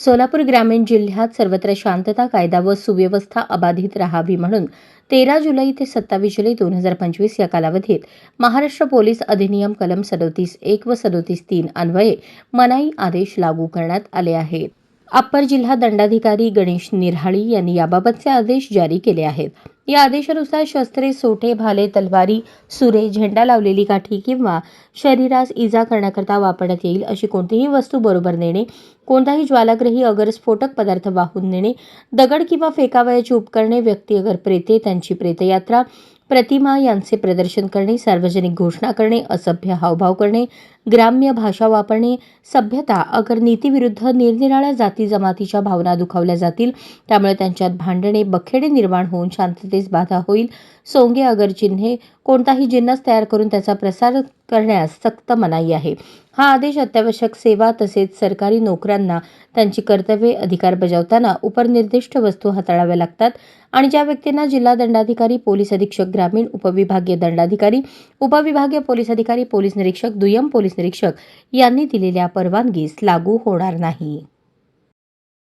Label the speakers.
Speaker 1: सोलापूर ग्रामीण जिल्ह्यात सर्वत्र शांतता कायदा व सुव्यवस्था अबाधित राहावी म्हणून तेरा जुलै ते सत्तावीस जुलै दोन हजार पंचवीस या कालावधीत महाराष्ट्र पोलीस अधिनियम कलम सदोतीस एक व सदोतीस तीन अन्वये मनाई आदेश लागू करण्यात आले आहेत. अप्पर जिल्हा दंडाधिकारी गणेश निरहाळी यांनी याबाबतचे आदेश जारी केले आहेत. या आदेशानुसार शस्त्रे सोटे भाले तलवारी सुरे झेंडा लावलेली काठी किंवा शरीरास इजा करण्याकरता वापरण्यात येईल अशी कोणतीही वस्तू बरोबर नेणे कोणताही ज्वालाग्रही अगर स्फोटक पदार्थ वाहून नेणे दगड किंवा फेकावयाची उपकरणे व्यक्ती अगर प्रेते त्यांची प्रेतयात्रा प्रतिमा यांचे प्रदर्शन करणे सार्वजनिक घोषणा करणे असभ्य हावभाव करणे ग्राम्य भाषा वापरणे सभ्यता अगर नीतीविरुद्ध निरनिराळ्या जाती जमातीच्या भावना दुखावल्या जातील त्यामुळे त्यांच्यात भांडणे बखेडे निर्माण होऊन शांततेस बाधा होईल. सोंगे अगर चिन्हे कोणताही जिन्नस तयार करून त्याचा प्रसार करण्यास सक्त मनाई आहे. हा आदेश अत्यावश्यक सेवा तसेच सरकारी नोकऱ्यांना त्यांची कर्तव्ये अधिकार बजावताना उपनिर्दिष्ट वस्तू हाताळाव्या लागतात आणि ज्या व्यक्तींना जिल्हा दंडाधिकारी पोलीस अधीक्षक ग्रामीण उपविभागीय दंडाधिकारी उपविभागीय पोलीस अधिकारी पोलीस निरीक्षक दुय्यम पोलीस निरीक्षक यांनी दिलेल्या परवानगीस लागू होणार नाही.